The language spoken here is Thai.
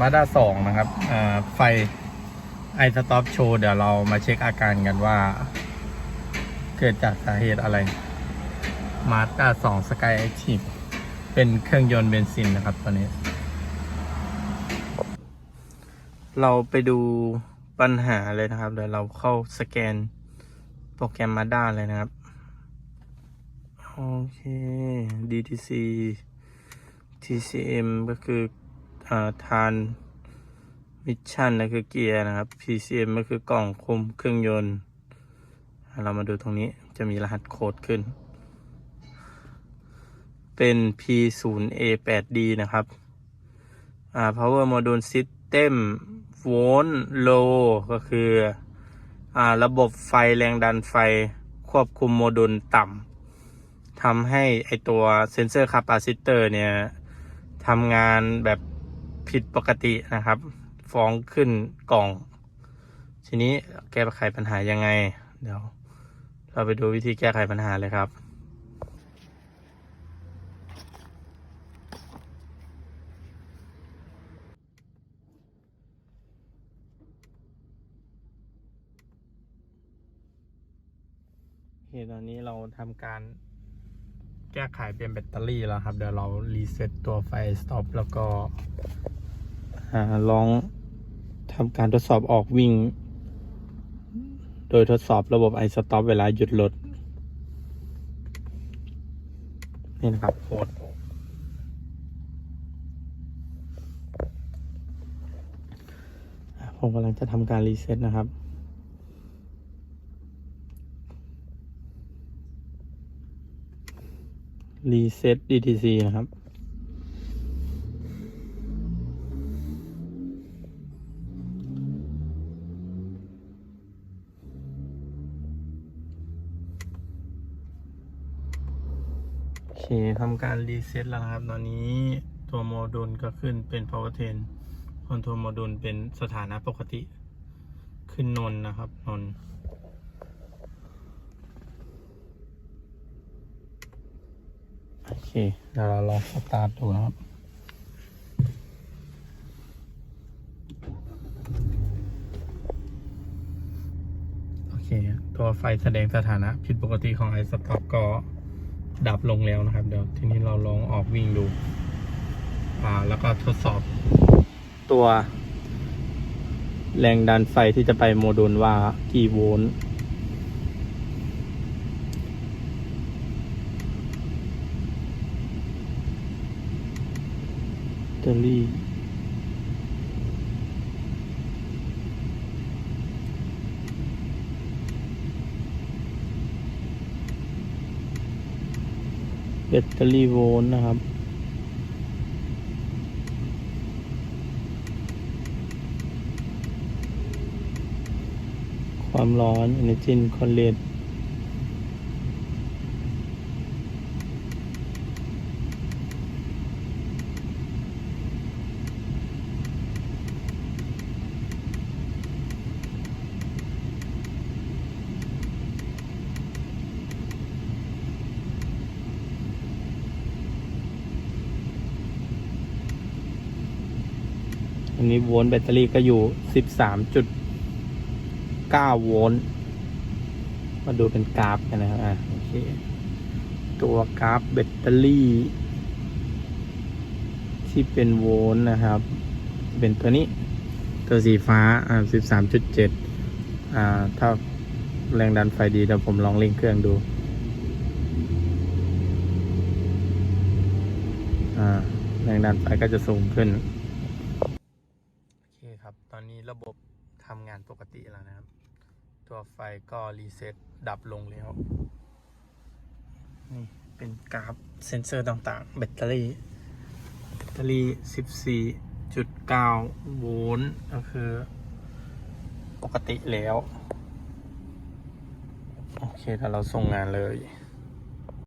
มาด้าสองนะครับไฟไอสต็อปโชว์เดี๋ยวเรามาเช็คอาการกันว่า เกิดจากสาเหตุอะไรมาด้าสองสกายแอคทีฟเป็นเครื่องยนต์เบนซินนะครับตอนนี้ เราไปดูปัญหาเลยนะครับ เดี๋ยวเราเข้าสแกนโปรแกรมมาด้าเลยนะครับ โอเค DTC TCM ก็คือ ทานมิชชั่นนะคือเกียร์นะครับ PCM ก็คือกล่องคุมเครื่องยนต์ เรามาดูตรงนี้จะมีรหัสโค้ดขึ้น เป็น P0A8D นะครับอ่า power module system volt low ก็คืออ่าระบบไฟแรงดันไฟควบคุมโมดูลต่ำทำให้ไอตัวเซนเซอร์คาปาซิเตอร์เนี่ยทำงานแบบ ผิดปกตินะครับฟ้องขึ้นกล่อง ทีนี้แก้ไขปัญหายังไง เดี๋ยว เราไปดูวิธีแก้ไขปัญหาเลยครับโอเคตอนนี้เราทำการแก้ไขเป็นแบตเตอรี่แล้วครับ เดี๋ยวเรารีเซ็ตตัวไฟสต็อปแล้วก็ ลองทำการทดสอบออกวิ่ง โดยทดสอบระบบไอสต็อปเวลาหยุดรถนี่นะครับโค้ดผมกำลังจะทำการรีเซ็ตนะครับรีเซ็ต DTC นะครับ เคทำการรีเซ็ตแล้วนะครับ ตอนนี้ตัวโมดูลก็ขึ้นเป็น power train คอนโทรลโมดูลเป็นสถานะปกติ ขึ้นนนนะครับนนโอเค เดี๋ยวเราลองสตาร์ทดูนะครับโอเคตัวไฟแสดงสถานะผิดปกติของไอสต็อปก็ ดับลงแล้วนะครับ เดี๋ยวทีนี้เราลองออกวิ่งดู อ่า แล้วก็ทดสอบตัว แรงดันไฟที่จะไปโมดูลว่ากี่โวลต์เตอรี่ แบตเตอรี่โวลต์นะครับ ความร้อน energy current อัน นี้โวลต์แบตเตอรี่ก็อยู่ 13.9 โวลต์ มาดูเป็นกราฟกันนะครับ อะโอเค ตัวกราฟแบตเตอรี่ ที่เป็นโวลต์นะครับ เป็นตัวนี้ ตัวสีฟ้า อ่า 13.7 อ่า ถ้าแรงดันไฟดีเดี๋ยวผมลองเร่งเครื่องดู อ่า แรงดันไฟก็จะสูงขึ้น อนนี้ระบบทำงานปกติแล้วนะครับ ตัวไฟก็รีเซ็ตดับลงแล้ว นี่เป็นกราฟเซนเซอร์ต่างๆ แบตเตอรี่ แบตเตอรี่ 14.9 โวลต์ก็คือ ปกติแล้ว โอเคถ้าเราส่งงานเลย